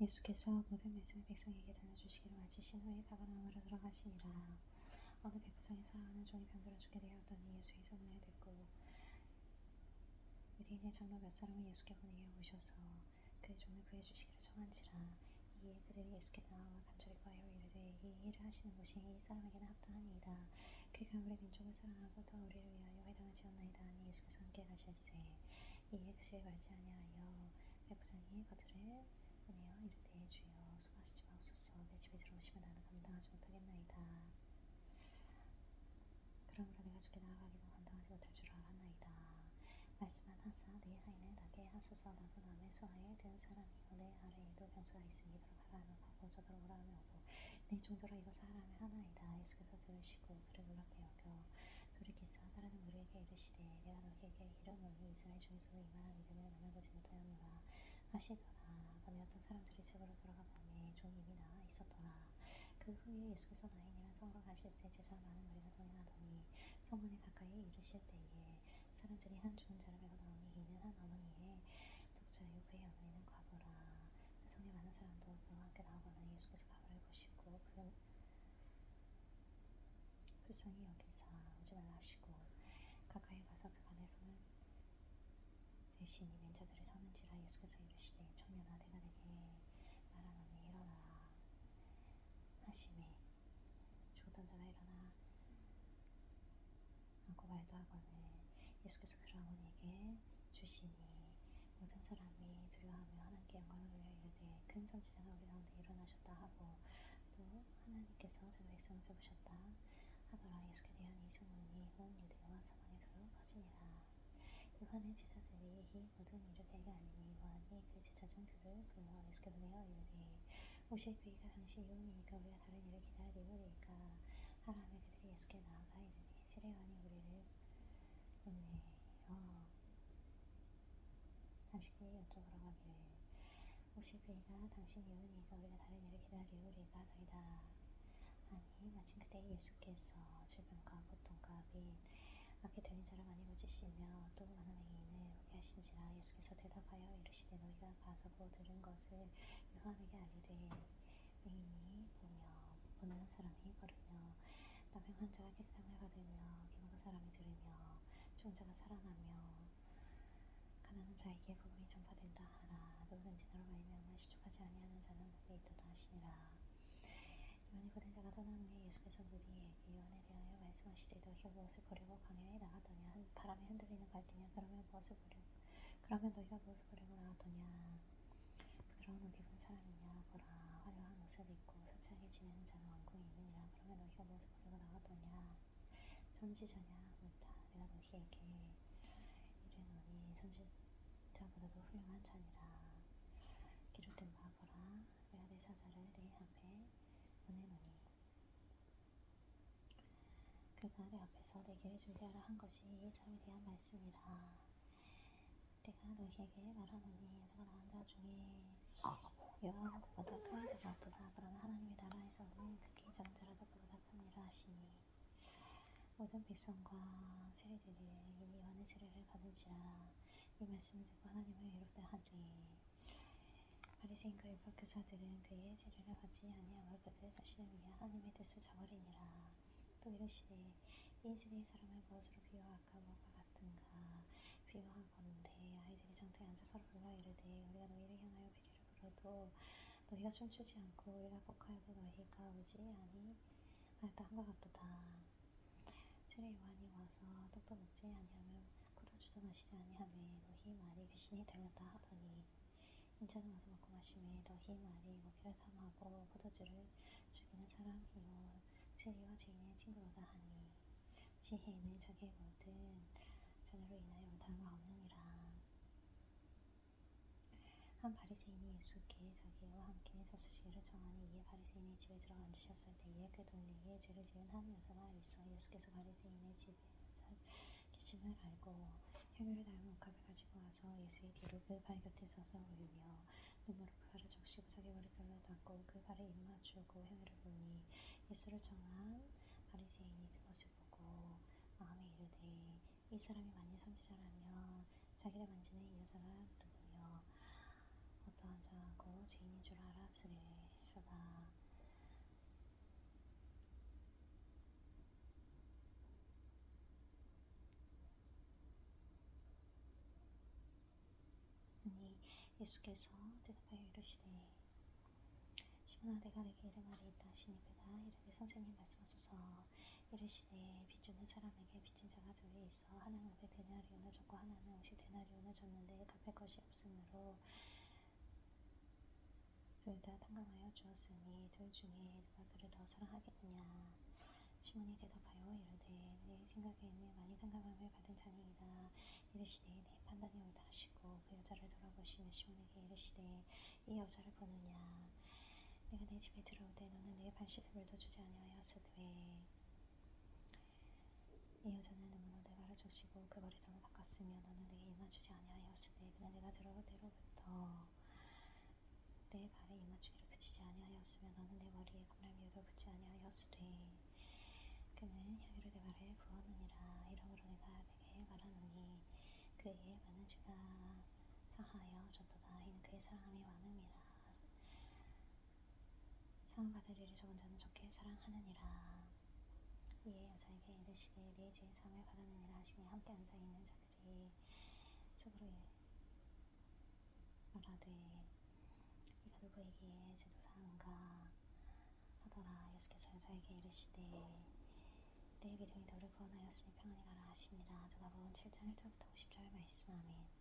예수께서 모든 말씀을 백성에게 들려주시기를 마치신 후에 가버나움으로 돌아가시니라. 어느 백부장이 사랑하는 종이 병들어 죽게 되었더니 예수의 소문을 듣고 유대인의 장로 몇 사람을 예수께 보내어 오셔서 그 종을 구해주시기를 청한지라. 이에 그들이 예수께 나와 간절히 구하여 이르되 이 일을 하시는 곳이 이 사람에게는 합당하니이다. 그가 우리 민족을 사랑하고 또 우리를 위하여 회당하지었나이다 하니 예수께서 함께 가실세. 이에 그들이 말지 아니하여 백부장이 그들을 보내어 이르되 주여 수고하시지 마옵소서 내 집에 들어오시면 나는 감당하지 못하겠나이다. 그러므로 내가 죽게 나아가기도 감당하지 못할 줄 알았나이다. 말씀한 하사 내 하인을 나게 하소서 나도 남의 수하에 든 사람이요 내 아래에도 병사가 있으니 이더러 가라하며 가고 저더러 오라하며 오고 내 종더러 이것을 하라하며 하나이다. 예수께서 들으시고 그를 놀랍게 여겨 돌이키사 다른 우리에게 이르시되 내가 너희에게 이르노니 이스라엘 중에서도 이만한 믿음을 만나보지 못하였노라 하시더라. 밤에 어떤 사람들이 집으로 돌아가 이미 나와 있었더라. 그 후에 예수께서 나인이라 성으로 가실새 제자 많은 무리가 동행하더니 성문에 가까이 이르실 때에 사람들이 한 죽은 자를 메고 나오니 이는 한 어머니의 독자요 그의 어머니는 과부라. 그 성에 많은 사람도 그와 함께 나오거나 예수께서 과부를 보시고 그 불쌍히 여기사 오지 말라 하시고 가까이 가서 그간의 손을 대신이 맨 자들이 서는지라 예수께서 이르시되 청년아 내가 내게 말하노니 일어나라 하심에 죽었던 자가 일어나? 하고 말도 하거늘 예수께서 그 어머니에게 주시니 모든 사람이 두려워하며 하나님께 영광을 돌려 이르되 큰 선지자가 우리 가운데 일어나셨다 하고 또 하나님께서 자기 백성을 잡으셨다 하더라. 예수께 대한 이 소문이 온 유대와 사방에서로 퍼지니라. 요한의 제자들이 이 모든 일을 그에게 알리니 요한이 그 제자 중 둘을 불러 예수께 보내어 이르되 혹시 그이가 당시 요원이니까 우리가 다른 일을 기다리오리까 하라며 그들이 예수께 나아가 이르니 세례요한이 우리를 보내어. 당신이 여쭤보라고 하기를. 혹시 그이가 당신 요원이니까 우리가 다른 일을 기다리오리까 너희다 하니 마침 그때 예수께서 질병과 고통과 및 악에 들린 자를 많이 고치시며 또 많은 행인을 오게 하신지라 예수께서 대답하여 이르시되 너희가 가서 보고 들은 것을 요한에게 알리되 보는 사람이 걸으며 나병 환자가 깨끗함을 받으며 기모가 사람이 들으며 죽은 자가 살아나며 가난한 자에게 복음이 전파된다 하라 누구든지 나로 말미암아 시족하지 아니하는 자는 복이 있도다 하시니라. 요한이 보낸 자가 떠난 후에 예수께서 무리에게 요한에 대하여 말씀하시되 너희가 무엇을 보려고 광야에 나갔더냐? 한 바람에 흔들리는 갈대냐? 그러면 무엇을 보려 그러면 너희가 무엇을 보려고 나갔더냐 부드러운 옷 입은 사람이냐 보라 화려한 옷을 입고 서치하게 지내는 자는 왕궁에 있느니라. 그러면 너희가 무엇을 보려고 나갔더냐? 선지자냐? 묻다. 내가 너희에게 이르노니 선지자보다도 훌륭한 자니라. 기록된 바 보라. 내 사자를 내 앞에 보내노니 그가 내 앞에서 내 길을 준비하라 한 것이 이 사람에 대한 말씀이라 내가 너희에게 말하노니 여자가 낳은 자 중에 여호와보다 큰 자가 없도다. 그러나 하나님의 나라에서는 극히 작은 자라도 그보다 큽니다. 하시니 모든 백성과 세리들이 이미 요한의 세례를 받은지라 이 말씀을 듣고 하나님을 이롭다 하되 바리새인과 율법 교사들은 그의 세례를 받지 아니하고 그들 자신을 위해 하나님의 뜻을 저버리니라. 또 이르시되 이 세대의 사람을 무엇으로 비유할까? 뭐가 같은가 비유하건대 아이들이 장터에 앉아 서로 불러 이르되 우리가 너희를 향하여 비리를 불어도 너희가 춤추지 않고 우리가 복하여도 너희가 오지 아니하였다 한것 같도다. 세례 요한이 와서 떡도 먹지 아니하며 포도주도 마시지 아니하며 너희 말이 귀신이 들렸다 하더니 인자는 와서 먹고 마시매 너희 말이 먹기를 탐하고 포도주를 즐기는 사람이요. 세리와 죄인의 친구로다 하니 지혜는 자기의 모든 자녀로 인하여 다름을 없느니라. 한 바리새인이 예수께 자기와 함께 접수시기를 청하니 이에 바리새인의 집에 들어가 앉으셨을 때에 그 동네에 죄를 지은 한 여자가 있어 예수께서 바리새인의 집에 계심을 알고 혈류를 닮은 옷값을 가지고 와서 예수의 뒤로 그 발 곁에 서서 울며 눈물로 그 발을 적시고 자기 머리털로 닦고 그 발에 입 맞추고 행위를 보니 예수를 청한 바리새인이 그것을 보고 마음에 이르되 이 사람이 만일 선지자라면 자기를 만지는 이 여자가 누구며 어떠한 자고 죄인인 줄 셔다 아니 예수께서 대답하여 이르시되 시몬아 내가 내게 이를 말이 있다 하시니 그가 이르되 선생님 말씀하소서. 이르시되 빚주는 사람에게 빚진 자가 둘이 있어 하나는 오백 데나리온을 줬고 하나는 오십 데나리온을 줬는데 갚을 것이 없으므로 둘 다 탕감하여 주었으니 둘 중에 누가 그를 더 사랑하겠느냐? 시몬이 대답하여 이르되 내 생각에는 많이 탕감함을 받은 자니이다. 이르시되 내 판단이 옳다 하시고 그 여자를 돌아보시며 시몬에게 이르시되 이 여자를 보느냐 내가 내 집에 들어올 때 너는 내게 발 씻을 물도 주지 아니하였으되. 이 여자는 눈물로 내 발을 적시고 그 머리털로 닦았으며 너는 내게 이마 주지 아니하였으되 그는 내가 들어올 때로부터 내 발에 이마추기를 그치지 아니하였으며 너는 내 머리에 감람이유도 붙지 아니하였으되 그는 향유를 내 발에 부었느니라. 이러므로 내가 내게 말하노니 그의 많은 죄가 사하여 줬도다. 이는 그의 사랑함이 많음이라 사랑받을 일이 적은 자는 적게 사랑하느니라. 이에 여자에게 이르시되 네 죄의 사함을 받았느니라 하시니 함께 앉아있는 자들이 속으로 말하되 이가 누구에게 죄도 사한가 하더라. 예수께서 여자에게 이르시되 내 믿음이 너를 구원하였으니 평안히 가라 하시니라. 전하복음 7장 1절부터 50절 말씀. 아멘